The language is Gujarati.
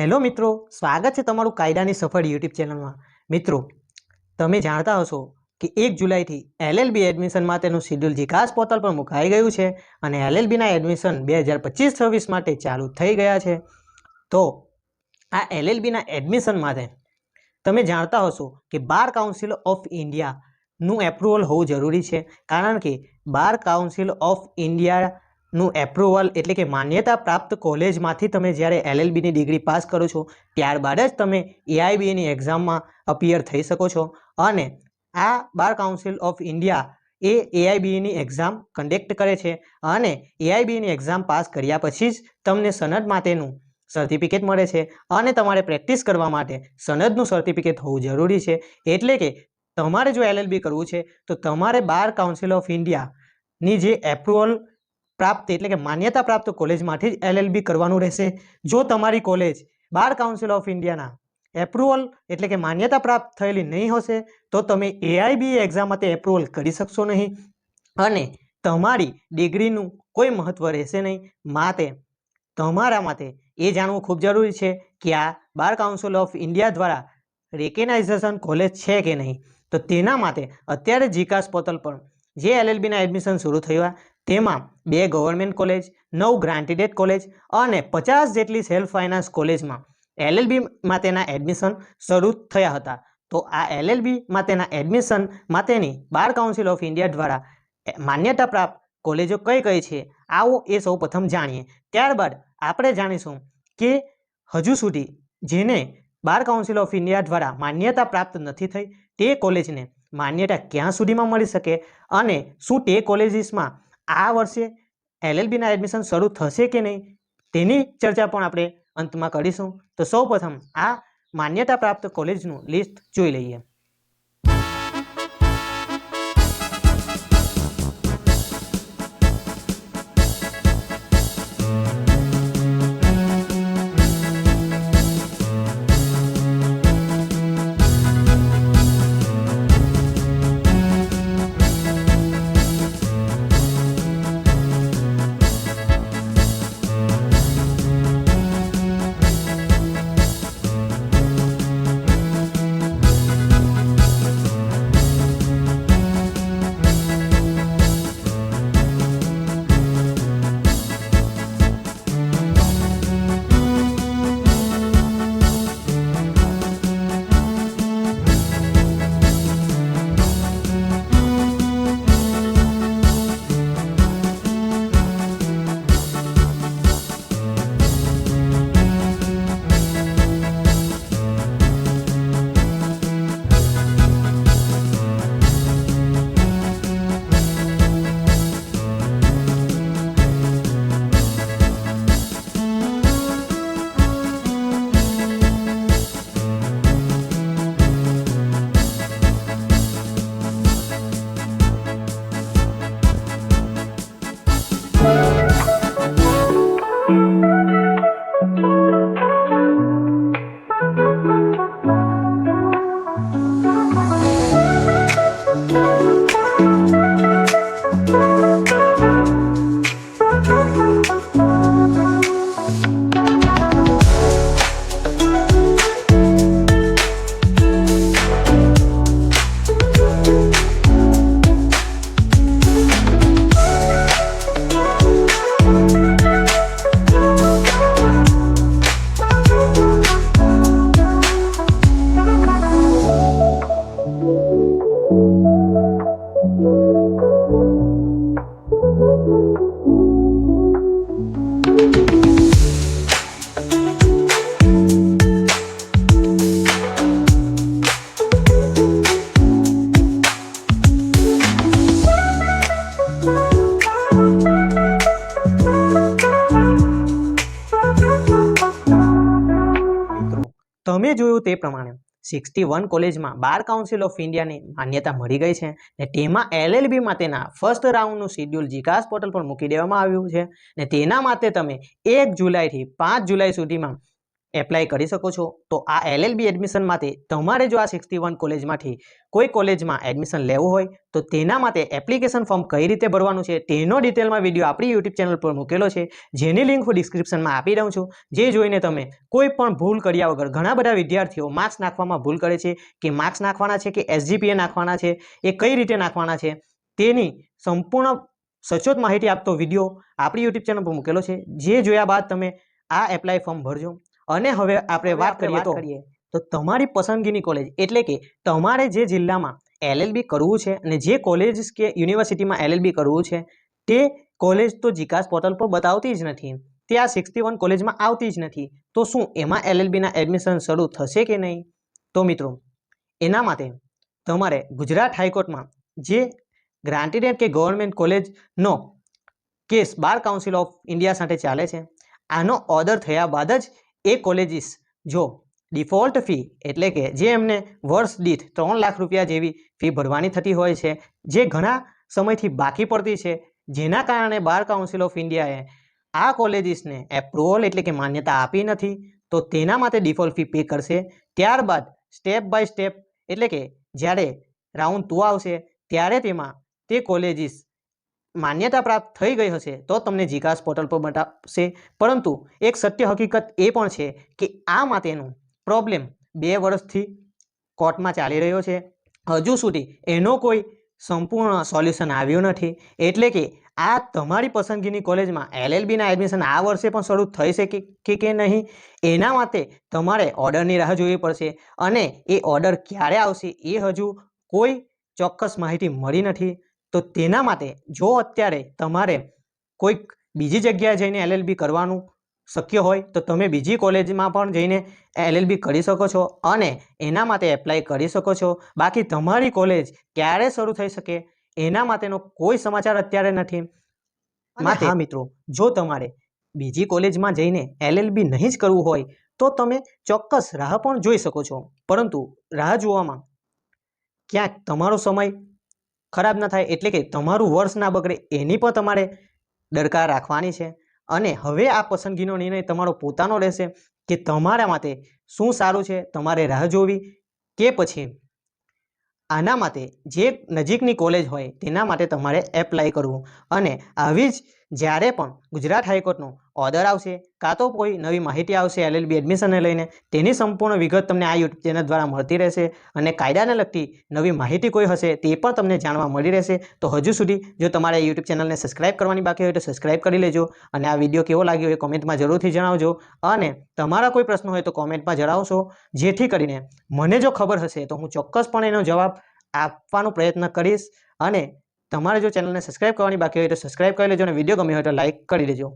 હેલો મિત્રો, સ્વાગત છે તમારું કાયદાની સફળ યુટ્યુબ ચેનલમાં. મિત્રો, તમે જાણતા હશો કે એક જુલાઈથી એલએલબી એડમિશન માટેનું શિડ્યુલ વિકાસ પોર્ટલ પર મુકાઈ ગયું છે અને એલએલબીના એડમિશન બે હજાર પચીસ છવ્વીસ માટે ચાલુ થઈ ગયા છે. તો, આ એલએલબીના એડમિશન માટે તમે જાણતા હશો કે બાર કાઉન્સિલ ઓફ ઇન્ડિયાનું એપ્રુવલ હોવું જરૂરી છે. કારણ કે બાર કાઉન્સિલ ઓફ ઇન્ડિયાનું એપ્રુવલ એટલે કે માન્યતા પ્રાપ્ત કોલેજમાંથી તમે જ્યારે એલએલબીની ડિગ્રી પાસ કરો છો, ત્યારબાદ જ તમે એઆઈબીની એક્ઝામમાં અપિયર થઈ શકો છો. અને આ બાર કાઉન્સિલ ઓફ ઇન્ડિયા એ એઆઈબીની એક્ઝામ કન્ડક્ટ કરે છે. અને એઆઈબીની એક્ઝામ પાસ કર્યા પછી જ તમને સનદ માટેનું સર્ટિફિકેટ મળે છે. અને તમારે પ્રેક્ટિસ કરવા માટે સનદનું સર્ટિફિકેટ હોવું જરૂરી છે. એટલે કે તમારે જો એલએલબી કરવું છે, તો તમારે બાર કાઉન્સિલ ઓફ ઇન્ડિયાની જે એપ્રુવલ પ્રાપ્ત, એટલે કે માન્યતા પ્રાપ્ત કોલેજમાંથી જ એલએલબી કરવાનું રહેશે. જો તમારી કોલેજ બાર કાઉન્સિલ ઓફ ઇન્ડિયાના એપ્રુવલ એટલે કે માન્યતા પ્રાપ્ત થયેલી નહીં હશે, તો તમે એઆઈબી એક્ઝામ માટે એપ્રુવલ કરી શકશો નહીં. અને તમારી ડિગ્રીનું કોઈ મહત્ત્વ રહેશે નહીં. માટે તમારા માટે એ જાણવું ખૂબ જરૂરી છે કે આ બાર કાઉન્સિલ ઓફ ઇન્ડિયા દ્વારા રેકેનાઇઝેશન કોલેજ છે કે નહીં. તો તેના માટે અત્યારે જીકાસ પોર્ટલ પર જે એલએલબીના એડમિશન શરૂ થયા તેમાં બે ગવર્મેન્ટ કોલેજ નવ ગ્રાન્ટીડેડ કોલેજ અને પચાસ જેટલી સેલ્ફ ફાઇનાન્સ કોલેજમાં એલએલબી માટેના એડમિશન શરૂ થયા હતા. તો આ એલએલબી માટેના એડમિશન માટેની બાર કાઉન્સિલ ઓફ ઇન્ડિયા દ્વારા માન્યતા પ્રાપ્ત કોલેજો કઈ કઈ છે, આવો એ સૌ પ્રથમ જાણીએ. ત્યારબાદ આપણે જાણીશું કે હજુ સુધી જેને બાર કાઉન્સિલ ઓફ ઇન્ડિયા દ્વારા માન્યતા પ્રાપ્ત નથી થઈ, તે કોલેજને માન્યતા ક્યાં સુધીમાં મળી શકે અને શું તે કોલેજીસમાં આ વર્ષે એલએલબીના એડમિશન શરૂ થશે કે નહીં, તેની ચર્ચા પણ આપણે અંતમાં કરીશું. તો સૌપ્રથમ આ માન્યતા પ્રાપ્ત કોલેજનું લિસ્ટ જોઈ લઈએ. તમે જોયું તે પ્રમાણે સિક્સટી વન કોલેજમાં બાર કાઉન્સિલ ઓફ ઇન્ડિયાને માન્યતા મળી ગઈ છે ને તેમાં એલએલબી માટેના ફર્સ્ટ રાઉન્ડનું શિડ્યુલ જીકાસ પોર્ટલ પર મૂકી દેવામાં આવ્યું છે ને તેના માટે તમે એક જુલાઈથી પાંચ જુલાઈ સુધીમાં એપ્લાય કરી શકો છો. તો આ એલએલબી એડમિશન માટે તમારે જો આ સિક્સટી વન કોલેજમાંથી કોઈ કોલેજમાં એડમિશન લેવું હોય, તો તેના માટે એપ્લિકેશન ફોર્મ કઈ રીતે ભરવાનું છે, તેનો ડિટેલમાં વીડિયો આપણી યુટ્યુબ ચેનલ પર મૂકેલો છે. જેની લિંક હું ડિસ્ક્રિપ્શનમાં આપી દઉં છું. જે જોઈને તમે કોઈ પણ ભૂલ કર્યા વગર, ઘણા બધા વિદ્યાર્થીઓ માર્ક્સ નાખવામાં ભૂલ કરે છે કે માર્ક્સ નાખવાના છે કે એસજીપીએ નાખવાના છે, એ કઈ રીતે નાખવાના છે, તેની સંપૂર્ણ સચોટ માહિતી આપતો વીડિયો આપણી યુટ્યુબ ચેનલ પર મૂકેલો છે. જે જોયા બાદ તમે આ એપ્લાય ફોર્મ ભરજો. અને હવે આપણે વાત કરીએ તો તો તમારી પસંદગીની કોલેજ એટલે કે તમારે જે જિલ્લામાં એલએલબી કરવું છે અને જે કોલેજ કે યુનિવર્સિટીમાં એલએલબી કરવું છે તે કોલેજ તો જીકાસ પોર્ટલ પર બતાવતી જ નથી. તે આ સિક્સટી વન કોલેજમાં આવતી જ નથી. તો શું એમાં એલએલબીના એડમિશન શરૂ થશે કે નહીં? તો મિત્રો એના માટે તમારે ગુજરાત હાઈકોર્ટમાં જે ગ્રાન્ટેડ કે government કોલેજનો case bar council of India સાથે ચાલે છે આનો ઓર્ડર થયા બાદ જ એ કોલેજીસ. જો ડિફોલ્ટ ફી એટલે કે જે એમને વર્ષ દીઠ ત્રણ લાખ રૂપિયા જેવી ફી ભરવાની થતી હોય છે, જે ઘણા સમયથી બાકી પડતી છે, જેના કારણે બાર કાઉન્સિલ ઓફ ઇન્ડિયાએ આ કોલેજીસને એપ્રુવલ એટલે કે માન્યતા આપી નથી, તો તેના માટે ડિફોલ્ટ ફી પે કરશે. ત્યારબાદ સ્ટેપ બાય સ્ટેપ એટલે કે જ્યારે રાઉન્ડ ટુ આવશે, ત્યારે તેમાં તે કોલેજીસ માન્યતા પ્રાપ્ત થઈ ગઈ હશે તો તમને જીકાસ પોર્ટલ પર બતાવશે. પરંતુ એક સત્ય હકીકત એ પણ છે કે આ માટેનું પ્રોબ્લેમ બે વર્ષથી કોર્ટમાં ચાલી રહ્યો છે. હજુ સુધી એનો કોઈ સંપૂર્ણ સોલ્યુશન આવ્યું નથી. એટલે કે આ તમારી પસંદગીની કોલેજમાં એલએલબીના એડમિશન આ વર્ષે પણ શરૂ થઈ શકે કે કે નહીં, એના માટે તમારે ઓર્ડરની રાહ જોવી પડશે. અને એ ઓર્ડર ક્યારે આવશે એ હજુ કોઈ ચોક્કસ માહિતી મળી નથી. તો તેના માટે જો અત્યારે તમારે કોઈક બીજી જગ્યાએ જઈને એલએલબી કરવાનું શક્ય હોય તો તમે બીજી કોલેજમાં પણ જઈને એલએલબી કરી શકો છો અને એના માટે એપ્લાય કરી શકો છો. બાકી તમારી કોલેજ ક્યારે શરૂ થઈ શકે એના માટેનો કોઈ સમાચાર અત્યારે નથી. માટે હા મિત્રો જો તમારે બીજી કોલેજમાં જઈને એલએલબી નહીં જ કરવું હોય તો તમે ચોક્કસ રાહ પણ જોઈ શકો છો. પરંતુ રાહ જોવામાં ક્યાંક તમારો સમય ખરાબ ન થાય એટલે કે તમારું વર્ષ ના બગડે એની પણ તમારે દરકાર રાખવાની છે. અને હવે આ પસંદગીનો નિર્ણય તમારો પોતાનો રહેશે કે તમારા માટે શું સારું છે, તમારે રાહ જોવી કે પછી આના માટે જે નજીકની કોલેજ હોય તેના માટે તમારે એપ્લાય કરવું. અને આવી જ જ્યારે પણ ગુજરાત હાઈકોર્ટનો ઓર્ડર આવશે કાં તો કોઈ નવી માહિતી આવશે એલએલબી એડમિશનને લઈને, તેની સંપૂર્ણ વિગત તમને આ યુટ્યુબ ચેનલ દ્વારા મળતી રહેશે અને કાયદાને લગતી નવી માહિતી કોઈ હશે તે પણ તમને જાણવા મળી રહેશે. તો હજુ સુધી જો તમારે યુટ્યુબ ચેનલને સબસ્ક્રાઇબ કરવાની બાકી હોય તો સબસ્ક્રાઇબ કરી લેજો અને આ વીડિયો કેવો લાગ્યો એ કોમેન્ટમાં જરૂરથી જણાવજો. અને તમારા કોઈ પ્રશ્ન હોય તો કોમેન્ટમાં જણાવશો. જેથી કરીને મને જો ખબર હશે તો હું ચોક્કસપણે એનો જવાબ આપવાનો પ્રયત્ન કરીશ અને તમારે જો ચેનલને સબસ્ક્રાઇબ કરવાની બાકી હોય તો સબસ્ક્રાઇબ કરી લેજો અને વીડિયો ગમ્યો હોય તો લાઇક કરી દેજો.